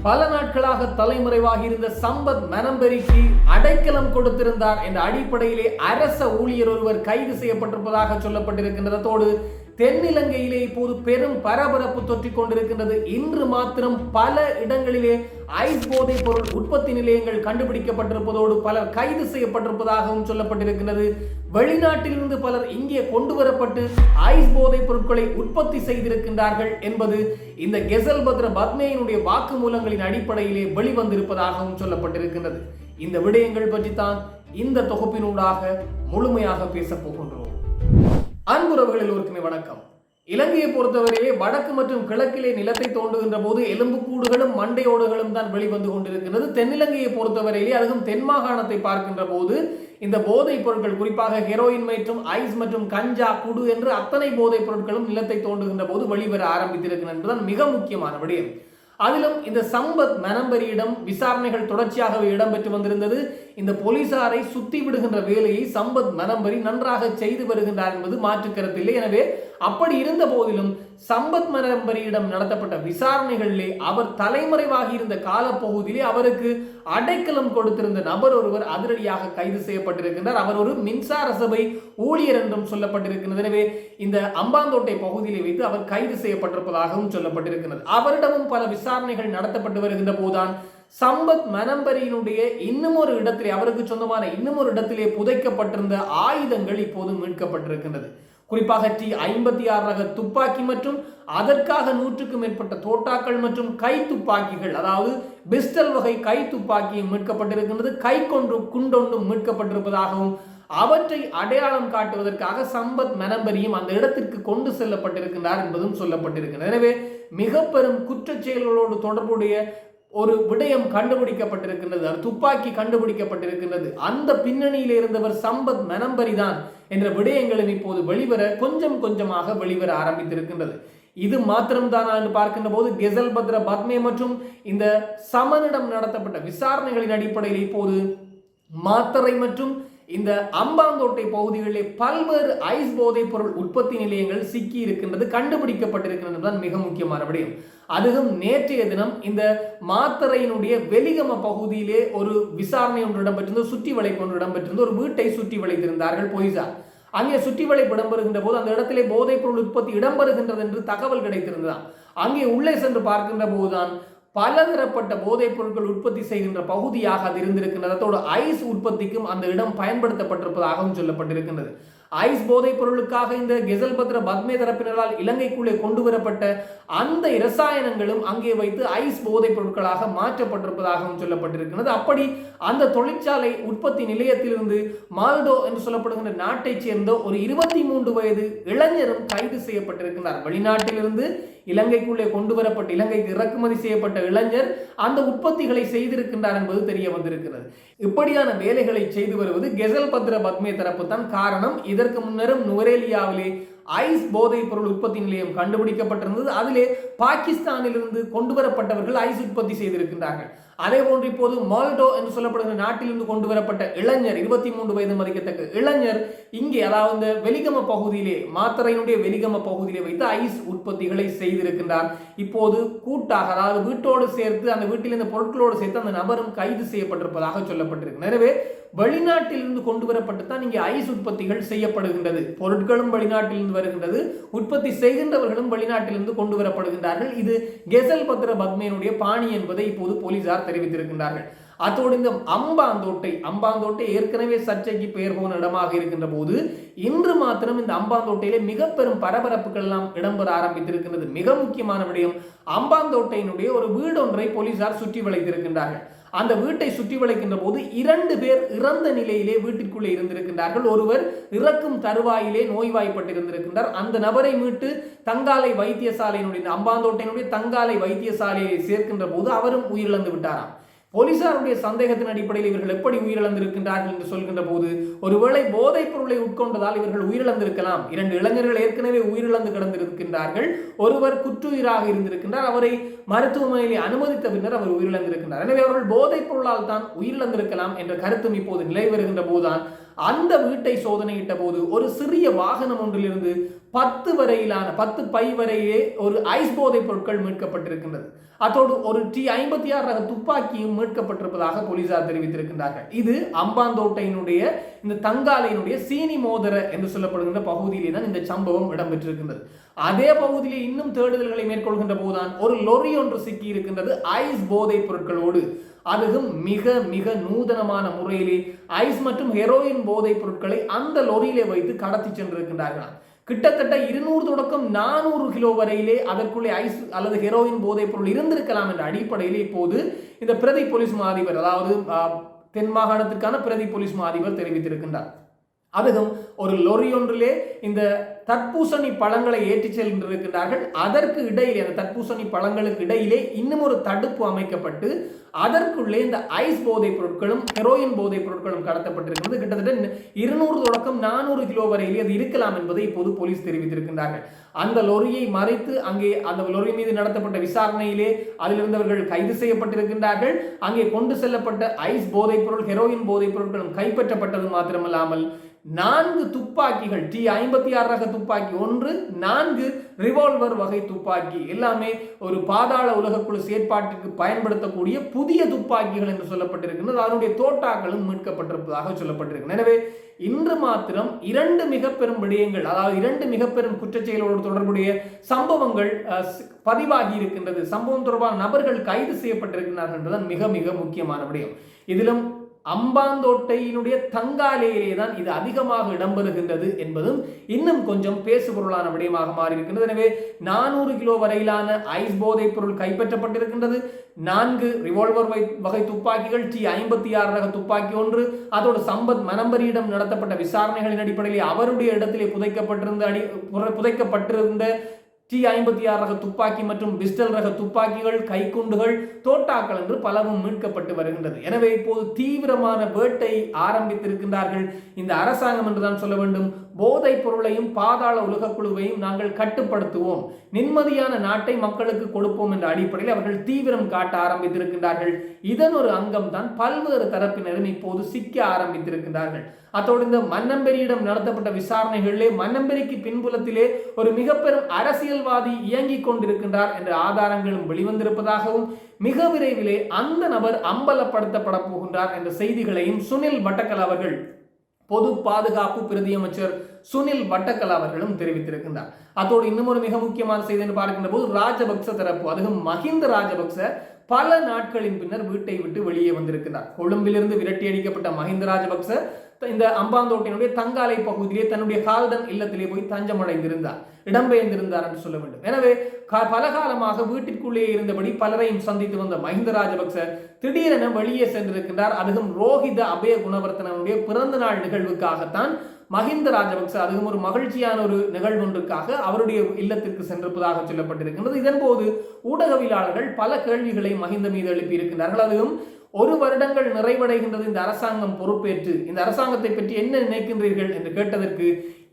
பல நாட்களாக தலைமறைவாகி இருந்த சம்பத் மனம்பெருக்கி அடைக்கலம் கொடுத்திருந்தார் என்ற அடிப்படையிலே அரச ஊழியர் ஒருவர் கைது செய்யப்பட்டிருப்பதாக சொல்லப்பட்டிருக்கின்றதோடு தென்னிலங்கையிலே இப்போது பெரும் பரபரப்பு தொற்றிக் கொண்டிருக்கின்றது. இன்று மாத்திரம் பல இடங்களிலே ஐஸ் போதைப் பொருள் உற்பத்தி நிலையங்கள் கண்டுபிடிக்கப்பட்டிருப்பதோடு பலர் கைது செய்யப்பட்டிருப்பதாகவும் சொல்லப்பட்டிருக்கிறது வெளிநாட்டிலிருந்து பலர் இங்கே கொண்டு வரப்பட்டு ஐஸ் போதைப் பொருட்களை உற்பத்தி செய்திருக்கின்றார்கள் என்பது இந்த கெசல் பத்ர பத்மேயினுடைய வாக்குமூலங்களின் அடிப்படையிலே வெளிவந்திருப்பதாகவும் சொல்லப்பட்டிருக்கின்றது. இந்த விடயங்கள் பற்றித்தான் இந்த தொகுப்பினூடாக முழுமையாக பேசப் போகின்றோம். அன்புறவுகள் எல்லோருக்குமே வணக்கம். இலங்கையை பொறுத்தவரையிலே வடக்கு மற்றும் கிழக்கிலே நிலத்தை தோண்டுகின்ற போது எலும்புக்கூடுகளும் மண்டையோடுகளும் தான் வெளிவந்து கொண்டிருக்கிறது தென்னிலங்கையை பொறுத்தவரையிலே அதுவும் தென் மாகாணத்தை பார்க்கின்ற போது இந்த போதைப் பொருட்கள் குறிப்பாக ஹெரோயின் மற்றும் ஐஸ் மற்றும் கஞ்சா குடு என்று அத்தனை போதைப் பொருட்களும் நிலத்தை தோண்டுகின்ற போது வெளிவர ஆரம்பித்திருக்கின்றன என்பதுதான் மிக முக்கியமான விடயம். அதிலும் இந்த சம்பத் மனம்பரியிடம் விசாரணைகள் தொடர்ச்சியாகவே இடம்பெற்று வந்திருந்தது. இந்த போலீசாரை சுத்தி விடுகின்ற வேலையை சம்பத் மனம்பரி நன்றாக செய்து வருகின்றார் என்பது மாற்றுக்கருத்தில்லை எனவே அப்படி இருந்த போதிலும் சம்பத் மனம்பரியிடம் நடத்தப்பட்ட விசாரணைகளிலே அவர் தலைமறைவாகி இருந்த காலப்பகுதியிலே அவருக்கு அடைக்கலம் கொடுத்திருந்த நபர் ஒருவர் அதிரடியாக கைது செய்யப்பட்டிருக்கின்றார். அவர் ஒரு மின்சார சபை ஊழியர் என்றும் சொல்லப்பட்டிருக்கிறது எனவே இந்த அம்பாந்தோட்டை பகுதியிலே வைத்து அவர் கைது செய்யப்பட்டிருப்பதாகவும் சொல்லப்பட்டிருக்கிறது அவரிடமும் பல விசாரணைகள் நடத்தப்பட்டு வருகின்ற போதுதான் சம்பத் மனம்பரியினுடைய இன்னும் ஒரு இடத்திலே அவருக்கு சொந்தமான இன்னும் ஒரு இடத்திலே புதைக்கப்பட்டிருந்த ஆயுதங்கள் இப்போது மீட்கப்பட்டிருக்கின்றது. குறிப்பாக டி ஐம்பத்தி ஆறு ரக துப்பாக்கி மற்றும் அதற்காக நூற்றுக்கும் மேற்பட்ட தோட்டாக்கள் மற்றும் கை துப்பாக்கிகள் அதாவது பிஸ்டல் வகை கை துப்பாக்கியும் மீட்கப்பட்டிருக்கின்றது. கை கொண்டு குண்டொன்றும் மீட்கப்பட்டிருப்பதாகவும் அவற்றை அடையாளம் காட்டுவதற்காக சம்பத் மனம்பரியும் அந்த இடத்திற்கு கொண்டு செல்லப்பட்டிருக்கின்றார் என்பதும் சொல்லப்பட்டிருக்கிறது எனவே மிக பெரும் குற்றச் செயல்களோடு தொடர்புடைய ஒரு விடயம் கண்டுபிடிக்கப்பட்டிருக்கின்றது. அது துப்பாக்கி கண்டுபிடிக்கப்பட்டிருக்கின்றது. அந்த பின்னணியில் இருந்தவர் சம்பத் மனம்பரிதான் என்ற விடயங்களும் இப்போது வெளிவர கொஞ்சம் கொஞ்சமாக வெளிவர ஆரம்பித்திருக்கின்றது. இது மாத்திரம்தானா என்று பார்க்கின்ற போது கெசல் பத்ர பத்மே மற்றும் இந்த சமனிடம் நடத்தப்பட்ட விசாரணைகளின் அடிப்படையில் இப்போது மாத்தரை மற்றும் இந்த அம்பாந்தோட்டை பகுதிகளிலே பல்வேறு ஐஸ் போதைப் பொருள் உற்பத்தி நிலையங்கள் சிக்கி இருக்கின்றது கண்டுபிடிக்கப்பட்டிருக்கின்றது தான் மிக முக்கியமான விடயம். அதுவும் நேற்றைய தினம் இந்த மாத்தரையினுடைய வெலிகம பகுதியிலே ஒரு விசாரணை ஒன்று இடம்பெற்றிருந்தது சுற்றி வளைப்பு ஒன்று இடம்பெற்றிருந்தது. ஒரு வீட்டை சுற்றி வளைத்திருந்தார்கள் போலீசார். அங்கே சுற்றி வளைப்பு இடம்பெறுகின்ற போது அந்த இடத்திலே போதைப் பொருள் உற்பத்தி இடம்பெறுகின்றது என்று தகவல் கிடைத்திருந்ததாம். அங்கே உள்ளே சென்று பார்க்கின்ற போதுதான் பலதரப்பட்ட போதைப் பொருட்கள் உற்பத்தி செய்கின்ற பகுதியாக அது இருந்திருக்கின்றது. அதோடு ஐஸ் உற்பத்திக்கும் அந்த இடம் பயன்படுத்தப்பட்டிருப்பதாகவும் சொல்லப்பட்டிருக்கின்றது. ஐஸ் போதைப் பொருளுக்காக இந்த கெசல் பத்ர பத்மே தரப்பினரால் இலங்கைக்குள்ளே கொண்டு வரப்பட்ட அந்த இரசாயனங்களும் அங்கே வைத்து ஐஸ் போதைப் பொருட்களாக மாற்றப்பட்டிருப்பதாகவும் சொல்லப்பட்டிருக்கிறது அப்படி அந்த தொழிற்சாலை உற்பத்தி நிலையத்திலிருந்து மால்டோ என்று சொல்லப்படுகின்ற நாட்டைச் சேர்ந்த ஒரு இருபத்தி மூன்று வயது இளைஞரும் கைது செய்யப்பட்டிருக்கிறார் வெளிநாட்டிலிருந்து இலங்கைக்குள்ளே கொண்டு வரப்பட்ட இலங்கைக்கு இறக்குமதி செய்யப்பட்ட இளைஞர் அந்த உற்பத்திகளை செய்திருக்கின்றார் என்பது தெரிய வந்திருக்கிறது. இப்படியான வேலைகளை செய்து வருவது கெசல் பத்ர பத்மே தரப்பு தான் காரணம். இதற்கு முன்னரும் நுவரேலியாவிலே ஐஸ் போதைப் பொருள் உற்பத்தி நிலையம் கண்டுபிடிக்கப்பட்டிருந்தது. அதிலே பாகிஸ்தானிலிருந்து கொண்டு வரப்பட்டவர்கள் ஐஸ் உற்பத்தி செய்திருக்கின்றார்கள். அதே போன்று இப்போது மால்டோ என்று சொல்லப்படுகிற நாட்டிலிருந்து கொண்டு வரப்பட்ட இளைஞர் இருபத்தி மூன்று வயது மதிக்கத்தக்க இளைஞர் இங்கே அதாவது இந்த வெலிகம பகுதியிலே மாத்திரையினுடைய வெலிகம பகுதியிலே வைத்து ஐஸ் உற்பத்திகளை செய்திருக்கின்றார். இப்போது கூட்டாக அதாவது வீட்டோடு சேர்த்து அந்த வீட்டில் இந்த பொருட்களோடு சேர்த்து அந்த நபரும் கைது செய்யப்பட்டிருப்பதாக சொல்லப்பட்டிருக்கு. எனவே வெளிநாட்டிலிருந்து கொண்டு வரப்பட்டு தான் இங்கே ஐஸ் உற்பத்திகள் செய்யப்படுகின்றது. பொருட்களும் வெளிநாட்டிலிருந்து வருகின்றது. உற்பத்தி செய்கின்றவர்களும் வெளிநாட்டிலிருந்து கொண்டு வரப்படுகின்றார்கள். இது கெசல் பத்ர பத்மையினுடைய பாணி என்பதை இப்போது போலீசார் தெரிவித்திருக்கின்றார்கள். அத்தோடு இந்த அம்பாந்தோட்டை அம்பாந்தோட்டை ஏற்கனவே சர்ச்சைக்கு பெயர் போன இடமாக இருக்கின்ற போது இன்று மாத்திரம் இந்த அம்பாந்தோட்டையிலே மிக பெரும் பரபரப்புகள் எல்லாம் இடம்பெற ஆரம்பித்திருக்கின்றது. மிக முக்கியமான விடயம் அம்பாந்தோட்டையினுடைய ஒரு வீடொன்றை போலீசார் சுற்றி வளைத்திருக்கின்றார்கள். அந்த வீட்டை சுற்றி வளைக்கின்ற போது இரண்டு பேர் இறந்த நிலையிலே வீட்டிற்குள்ளே இருந்திருக்கின்றார்கள். ஒருவர் இறக்கும் தருவாயிலே நோய்வாய்ப்பட்டிருந்திருக்கின்றார். அந்த நபரை மீட்டு தங்காலை வைத்தியசாலையினுடைய அம்பாந்தோட்டையினுடைய தங்காலை வைத்தியசாலையை சேர்க்கின்ற போது அவரும் உயிரிழந்து விட்டாராம். போலீசாருடைய சந்தேகத்தின் அடிப்படையில் இவர்கள் எப்படி உயிரிழந்திருக்கின்றார்கள் என்று சொல்கின்ற போது ஒருவேளை போதைப் பொருளை உட்கொண்டதால் இவர்கள் உயிரிழந்திருக்கலாம். இரண்டு இளைஞர்கள் ஏற்கனவே உயிரிழந்து கிடந்திருக்கின்றார்கள். ஒருவர் குற்றுயிராக இருந்திருக்கின்றார். அவரை மருத்துவமனையிலே அனுமதித்த பின்னர் அவர் உயிரிழந்திருக்கின்றார். எனவே அவர்கள் போதைப் பொருளால் தான் உயிரிழந்திருக்கலாம் என்ற கருத்தும் இப்போது நிலை வருகின்ற போதுதான் அந்த வீட்டை சோதனையிட்ட போது ஒரு சிறிய வாகனம் ஒன்றிலிருந்து பத்து வரையிலான பத்து பை வரையே ஒரு ஐஸ் போதைப் பொருட்கள் மீட்கப்பட்டிருக்கின்றது. அத்தோடு ஒரு டி ஐம்பத்தி ஆறு ரக துப்பாக்கியும் மீட்கப்பட்டிருப்பதாக போலீசார் தெரிவித்திருக்கின்றார்கள். இது அம்பாந்தோட்டையினுடைய இந்த தங்காலையினுடைய சீனி மோதர என்று சொல்லப்படுகின்ற பகுதியிலே தான் இந்த சம்பவம் இடம்பெற்றிருக்கின்றது. அதே பகுதியிலே இன்னும் தேடுதல்களை மேற்கொள்கின்ற போதுதான் ஒரு லொரி ஒன்று சிக்கி இருக்கின்றது ஐஸ் போதைப் பொருட்களோடு. அதுவும் மிக மிக நூதனமான முறையிலே ஐஸ் மற்றும் ஹெரோயின் போதைப் பொருட்களை அந்த லொரியிலே வைத்து கடத்தி சென்றிருக்கின்றார்களாம். கிட்டத்தட்ட இருநூறு தொடக்கம் நானூறு கிலோ வரையிலே அதற்குள்ளே ஐஸ் அல்லது ஹெரோயின் போதைப் பொருள் இருந்திருக்கலாம் என்ற அடிப்படையிலே இப்போது இந்த பிரதி போலீஸ் மாதிபர் அதாவது தென் மாகாணத்திற்கான பிரதி போலீஸ் மாதிபர் தெரிவித்திருக்கின்றார். அதுவும் ஒரு லொரி ஒன்றிலே இந்த தற்பூசணி பழங்களை ஏற்றிச் செல்கின்றிருக்கிறார்கள் அதற்கு இடையிலே அந்த தற்பூசணி பழங்களுக்கு இடையிலே இன்னும் ஒரு தடுப்பு அமைக்கப்பட்டு அதற்குள்ளே இந்த ஐஸ் போதைப் பொருட்களும் ஹெரோயின் போதைப் பொருட்களும் கடத்தப்பட்டிருக்கிறது. கிட்டத்தட்ட இருநூறு தொடக்கம் நானூறு கிலோ வரையிலே அது இருக்கலாம் என்பதை இப்போது போலீஸ் தெரிவித்திருக்கின்றார்கள். அந்த லொரியை மறைத்து அங்கே அந்த லொரி மீது நடத்தப்பட்ட விசாரணையிலே அதில் இருந்தவர்கள் கைது செய்யப்பட்டிருக்கின்றார்கள். அங்கே கொண்டு செல்லப்பட்ட ஐஸ் போதைப் பொருள் ஹெரோயின் போதைப் பொருட்களும் கைப்பற்றப்பட்டது மாத்திரமல்லாமல் நான்கு துப்பாக்கிகள் டி ஐம்பத்தி ஆறு ரக துப்பாக்கி ஒன்று நான்கு ரிவால்வர் வகை துப்பாக்கி. எல்லாமே ஒரு பாதாள உலகக்குழு செயற்பாட்டிற்கு பயன்படுத்தக்கூடிய புதிய துப்பாக்கிகள் என்று சொல்லப்பட்டிருக்கின்றது. அதனுடைய தோட்டாக்களும் மீட்கப்பட்டிருப்பதாக சொல்லப்பட்டிருக்கிறது எனவே இன்று மாத்திரம் இரண்டு மிக பெரும் விடயங்கள் அதாவது இரண்டு மிக பெரும் குற்றச்செயலோடு தொடர்புடைய சம்பவங்கள் பதிவாகி இருக்கின்றது. சம்பவம் தொடர்பான நபர்கள் கைது செய்யப்பட்டிருக்கிறார்கள் என்பதுதான் மிக மிக முக்கியமான விடயம். இதிலும் அம்பாந்தோட்டையினுடைய தங்காலையிலே தான் இது அதிகமாக இடம்பெறுகின்றது என்பதும் இன்னும் கொஞ்சம் பேசுபொருளான விடயமாக மாறி இருக்கின்றது எனவே நானூறு கிலோ வரையிலான ஐஸ் போதைப் பொருள் கைப்பற்றப்பட்டிருக்கின்றது. நான்கு ரிவால்வர் வை- வகை துப்பாக்கிகள் டி ஐம்பத்தி ஆறு ரக துப்பாக்கி ஒன்று அதோடு சம்பத் மனம்பரியிடம் நடத்தப்பட்ட விசாரணைகளின் அடிப்படையில் அவருடைய இடத்திலே புதைக்கப்பட்டிருந்த அடி புதைக்கப்பட்டிருந்த டி ஐம்பத்தி ஆறு ரக துப்பாக்கி மற்றும் பிஸ்டல் ரக துப்பாக்கிகள் கைக்குண்டுகள் தோட்டாக்கள் என்று பலவும் மீட்கப்பட்டு வருகின்றது. எனவே இப்போது தீவிரமான வேட்டை ஆரம்பித்திருக்கின்றார்கள். இந்த அரசாங்கம் என்றுதான் சொல்ல வேண்டும். போதைப் பொருளையும் பாதாள உலகக்குழுவையும் நாங்கள் கட்டுப்படுத்துவோம். நிம்மதியான நாட்டை மக்களுக்கு கொடுப்போம் என்ற அடிப்படையில் அவர்கள் தீவிரம் காட்ட ஆரம்பித்திருக்கின்றார்கள். இதன் ஒரு அங்கம் தான் பல்வேறு தரப்பினரும் இப்போது சிக்க ஆரம்பித்திருக்கின்றார்கள். அத்தோடு இந்த மன்னம்பெரியிடம் நடத்தப்பட்ட விசாரணைகளிலே மன்னம்பெரிக்கு பின்புலத்திலே ஒரு மிக பெரும் அரசியல்வாதி இயங்கிக் கொண்டிருக்கின்றார் என்ற ஆதாரங்களும் வெளிவந்திருப்பதாகவும் மிக விரைவிலே அந்த நபர் அம்பலப்படுத்தப்பட போகின்றார் என்ற செய்திகளையும் சுனில் வட்டக்கல் அவர்கள் பொது பாதுகாப்பு பிரதியமைச்சர் சுனில் வட்டக்கல் அவர்களும் தெரிவித்திருக்கின்றார். அதோடு இன்னும் ஒரு மிக முக்கியமான செய்தி என்று பார்க்கின்ற போது ராஜபக்ச தரப்பு அதுவும் மஹிந்த ராஜபக்ச பல நாட்களின் பின்னர் வீட்டை விட்டு வெளியே வந்திருக்கிறார். கொழும்பிலிருந்து விரட்டி அடிக்கப்பட்ட மஹிந்த ராஜபக்ச இந்த அம்பாந்தோட்டையினுடைய தங்காலை பகுதியிலே தன்னுடைய கால்டன் இல்லத்திலே போய் தஞ்சமடைந்திருந்தார். இடம்பெயர்ந்திருந்தார் என்று சொல்ல வேண்டும். எனவே கா- பல காலமாக வீட்டிற்குள்ளே இருந்தபடி பலரையும் சந்தித்து வந்த மஹிந்த ராஜபக்ச திடீரென வெளியே சென்றிருக்கின்றார். அதுவும் ரோஹித அபய குணவர்த்தனனுடைய பிறந்த நாள் நிகழ்வுக்காகத்தான் மஹிந்த ராஜபக்ச அதுவும் ஒரு மகிழ்ச்சியான ஒரு நிகழ்வொன்றுக்காக அவருடைய இல்லத்திற்கு சென்றிருப்பதாக சொல்லப்பட்டிருக்கின்றது. இதன்போது ஊடகவியலாளர்கள் பல கேள்விகளை மஹிந்த மீது எழுப்பியிருக்கின்றார்கள். அதுவும் ஒரு வருடங்கள் நிறைவடைகின்றது இந்த அரசாங்கம் பொறுப்பேற்று இந்த அரசாங்கத்தை பற்றி என்ன நினைக்கின்றீர்கள் என்று கேட்டதற்கு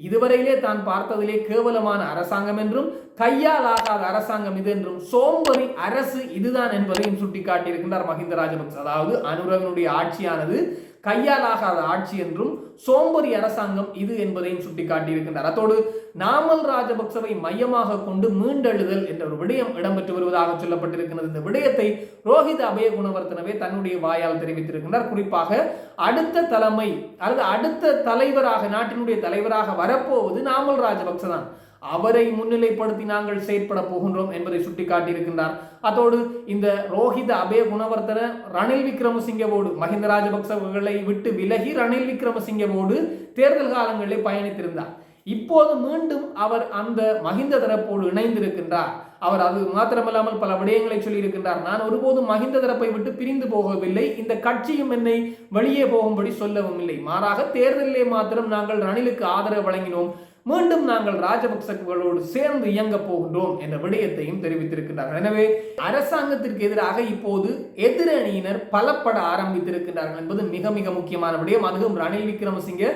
இதுவரையிலே தான் பார்த்ததிலே கேவலமான அரசாங்கம் என்றும் கையால் ஆகாத அரசாங்கம் இது என்றும் சோம்பரி அரசு இதுதான் என்பதையும் சுட்டிக்காட்டியிருக்கின்றார் மஹிந்த ராஜபக்ச. அதாவது அனுரகனுடைய ஆட்சியானது கையாலாகாத ஆட்சி என்றும் சோம்பரி அரசாங்கம் இது என்பதையும் சுட்டிக்காட்டியிருக்கின்றார். அத்தோடு நாமல் ராஜபக்சவை மையமாக கொண்டு மீண்டெழுதல் என்ற ஒரு விடயம் இடம்பெற்று வருவதாக சொல்லப்பட்டிருக்கிறது இந்த விடயத்தை ரோஹித் அபய குணவர்த்தனவே தன்னுடைய வாயால் தெரிவித்திருக்கின்றார். குறிப்பாக அடுத்த தலைமை அல்லது அடுத்த தலைவராக நாட்டினுடைய தலைவராக வரப்போவது நாமல் ராஜபக்ச தான். அவரை முன்னிலைப்படுத்தி நாங்கள் செயற்பட போகின்றோம் என்பதை சுட்டிக்காட்டியிருக்கின்றார். அதோடு இந்த ரோஹித அபய குணவர்த்தன ரணில் விக்ரமசிங்கவோடு மஹிந்த ராஜபக்சவர்களை விட்டு விலகி ரணில் விக்ரமசிங்கவோடு தேர்தல் காலங்களில் பயணித்திருந்தார். இப்போது மீண்டும் அவர் அந்த மஹிந்த தரப்போடு இணைந்திருக்கின்றார். அவர் அது மாத்திரமல்லாமல் பல விடயங்களை சொல்லியிருக்கின்றார். நான் ஒருபோதும் மஹிந்த தரப்பை விட்டு பிரிந்து போகவில்லை. இந்த கட்சியும் என்னை வெளியே போகும்படி சொல்லவும் இல்லை. மாறாக தேர்தலிலே மாத்திரம் நாங்கள் ரணிலுக்கு ஆதரவு வழங்கினோம். மீண்டும் நாங்கள் ராஜபக்சகளோடு சேர்ந்து இயங்க போகின்றோம் என்ற விடயத்தையும் தெரிவித்திருக்கிறார்கள் எனவே அரசாங்கத்திற்கு எதிராக இப்போது எதிரணியினர் பலப்பட ஆரம்பித்திருக்கிறார்கள் என்பது மிக மிக முக்கியமான விடயம். அதுவும் ரணில் விக்ரமசிங்கே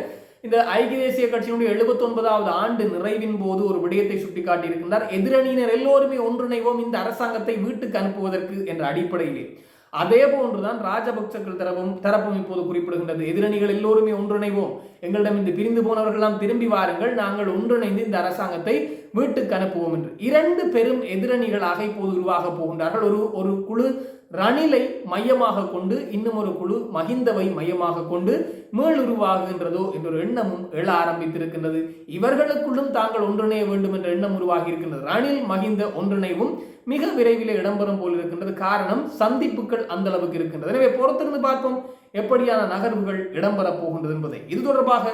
இந்த ஐக்கிய தேசிய கட்சியினுடைய 79வது ஆண்டு நிறைவின் போது ஒரு விடயத்தை சுட்டிக்காட்டியிருக்கின்றார். எதிரணியினர் எல்லோருமே ஒன்றிணைவோம் இந்த அரசாங்கத்தை வீட்டுக்கு அனுப்புவதற்கு என்ற அடிப்படையிலே. அதே போன்றுதான் ராஜபக்சர்கள் தரப்பும் தரப்பும் இப்போது குறிப்பிடுகின்றது. எதிரணிகள் எல்லோருமே ஒன்றிணைவோம். எங்களிடம் இந்த பிரிந்து போனவர்களெல்லாம் திரும்பி வாருங்கள். நாங்கள் ஒன்றிணைந்து இந்த அரசாங்கத்தை வீட்டுக்கு அனுப்புவோம் என்று. இரண்டு பெரும் எதிரணிகளாக இப்போது உருவாக போகின்றார்கள். ஒரு ஒரு குழு ரணிலை மையமாக கொண்டு இன்னும் ஒரு குழு மஹிந்தவை மையமாக கொண்டு மீள் உருவாகுகின்றதோ என்ற ஒரு எண்ணமும் எழ ஆரம்பித்திருக்கின்றது. இவர்களுக்குள்ளும் தாங்கள் ஒன்றிணைய வேண்டும் என்ற எண்ணம் உருவாகி இருக்கின்றது ரணில் மகிந்த ஒன்றிணைவும் மிக விரைவில் இடம்பெறும் போல் இருக்கின்றது. காரணம் சந்திப்புகள் அந்த அளவுக்கு இருக்கின்றது. எனவே பொறுத்திருந்து பார்ப்போம் எப்படியான நகர்வுகள் இடம்பெறப் போகின்றது என்பதை. இது தொடர்பாக